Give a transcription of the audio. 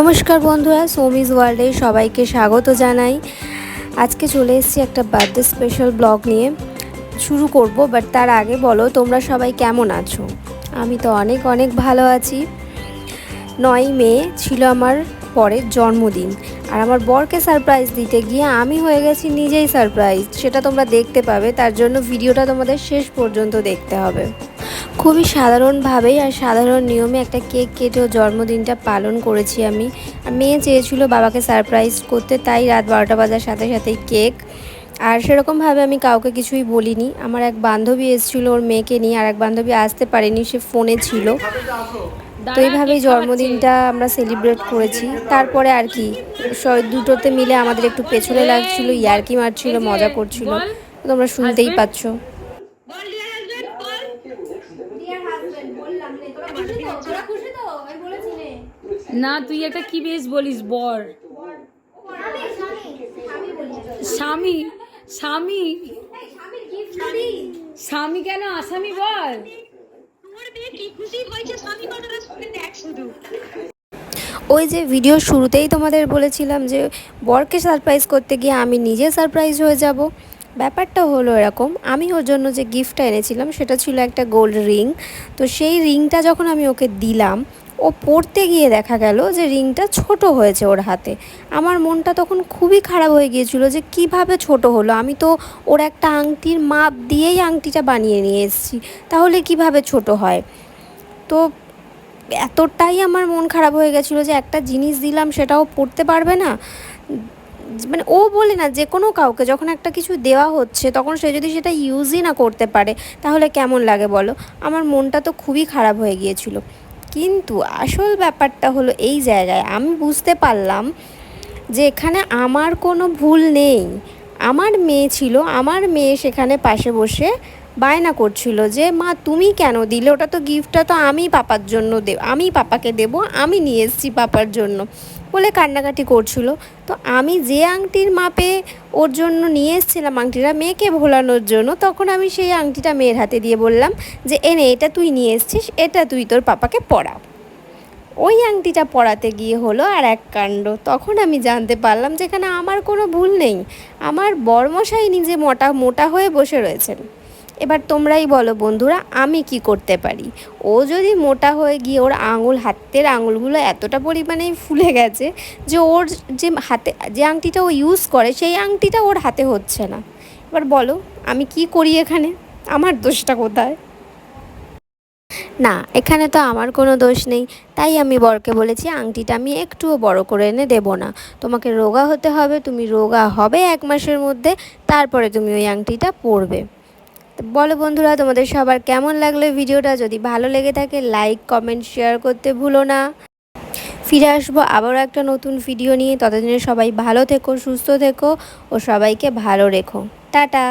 নমস্কার বন্ধুরা, সোমিজ ওয়ার্ল্ডে সবাইকে স্বাগত জানাই। আজকে চলে এসেছি একটা বার্থডে স্পেশাল ব্লগ নিয়ে। শুরু করব, বাট তার আগে বলো, তোমরা সবাই কেমন আছো? আমি তো অনেক অনেক ভালো আছি। নয় মে ছিল আমার পরের জন্মদিন, আর আমার বরকে সারপ্রাইজ দিতে গিয়ে আমি হয়ে গেছি নিজেই সারপ্রাইজ সেটা তোমরা দেখতে পাবে, তার জন্য ভিডিওটা তোমাদের শেষ পর্যন্ত দেখতে হবে। খুবই সাধারণভাবেই আর সাধারণ নিয়মে একটা কেক কেটেও জন্মদিনটা পালন করেছি আমি। আর মেয়ে চেয়েছিল বাবাকে সারপ্রাইজ করতে তাই রাত বারোটা বাজার সাথে সাথেই কেক। আর সেরকমভাবে আমি কাউকে কিছুই বলিনি। আমার এক বান্ধবী এসেছিল ওর মেয়েকে নিয়ে আর এক বান্ধবী আসতে পারেনি সে ফোনে ছিল। তো এইভাবেই জন্মদিনটা আমরা সেলিব্রেট করেছি। তারপরে আর কি দুটোতে মিলে আমাদের একটু পেছনে লাগছিল ইয়ার্কি মারছিল মজা করছিল। তোমরা শুনতেই পাচ্ছ বল ডিয়ার হাজবেন্ড বল ডিয়ার হাজবেন্ড বললাম নে তোরা খুশি তো তোরা খুশি তো? আমি বলেছি নে। না তুই একটা কি বেশ বলিস বর। স্বামী স্বামী স্বামী কেন? আসামি বল। ওই যে ভিডিও শুরুতেই তোমাদের বলেছিলাম যে বরকে সারপ্রাইজ করতে গিয়ে আমি নিজে সারপ্রাইজ হয়ে যাব। ব্যাপারটা হলো এরকম, আমি ওর জন্য যে গিফটটা এনেছিলাম সেটা ছিল একটা গোল্ড রিং তো সেই রিংটা যখন আমি ওকে দিলাম, ও পরতে গিয়ে দেখা গেল যে রিংটা ছোট হয়েছে ওর হাতে। আমার মনটা তখন খুবই খারাপ হয়ে গিয়েছিল যে কীভাবে ছোট হলো? আমি তো ওর একটা আংটির মাপ দিয়েই আংটিটা বানিয়ে নিয়ে এসেছি, তাহলে কীভাবে ছোট হয়? তো এতটাই আমার মন খারাপ হয়ে গেছিল যে একটা জিনিস দিলাম সেটাও পড়তে পারবে না। মানে ও বলে না যে কোনো কাউকে, যখন একটা কিছু দেওয়া হচ্ছে, তখন সে যদি সেটা ইউজই না করতে পারে, তাহলে কেমন লাগে বলো? আমার মনটা তো খুবই খারাপ হয়ে গিয়েছিল। কিন্তু আসল ব্যাপারটা হলো এই জায়গায় আমি বুঝতে পারলাম যে এখানে আমার কোনো ভুল নেই। আমার মেয়ে ছিল, আমার মেয়ে সেখানে পাশে বসে বায়না করছিল যে, মা, তুমি কেন দিলে? ওটা তো গিফটটা তো আমি পাপার জন্য দে, আমি পাপাকে দেব, আমি নিয়ে এসেছি পাপার জন্য। বলে কান্নাকাটি করছিল। তো আমি যে আংটির মাপে ওর জন্য নিয়ে এসেছিলাম আংটিটা, মেয়েকে ভোলানোর জন্য, তখন আমি সেই আংটিটা মেয়ের হাতে দিয়ে বললাম যে এনে এটা তুই নিয়ে এসেছিস, এটা তুই তোর পাপাকে পড়াও। ওই আংটিটা পড়াতে গিয়ে হলো আর এক কাণ্ড। তখন আমি জানতে পারলাম যে এখানে আমার কোনো ভুল নেই। আমার বর্মশাই নিজে মোটা মোটা হয়ে বসে রয়েছেন। এবার তোমরাই বলো বন্ধুরা, আমি কি করতে পারি? ও যদি মোটা হয়ে গিয়ে ওর আঙুল, হাতের আঙুলগুলো এতটা পরিমাণে ফুলে গেছে যে ওর যে হাতে, যে আংটিটা ও ইউজ করে, সেই আংটিটা ওর হাতে হচ্ছে না। এবার বলো, আমি কি করি এখানে? আমার দোষটা কোথায়? না, এখানে তো আমার কোনো দোষ নেই। তাই আমি বরকে বলেছি, আংটিটা আমি একটুও বড় করে এনে দেবো না। তোমাকে রোগা হতে হবে, তুমি রোগা হবে এক মাসের মধ্যে, তারপরে তুমি ওই আংটিটা পরবে। বলো বন্ধুরা, তোমাদের সবার কেমন লাগল ভিডিওটা? যদি ভালো লেগে থাকে লাইক কমেন্ট শেয়ার করতে ভুলো না। ফিরে আসব আবারও একটা নতুন ভিডিও নিয়ে। ততদিনে সবাই ভালো থেকো, সুস্থ থেকো ও সবাইকে ভালো রেখো। টাটা!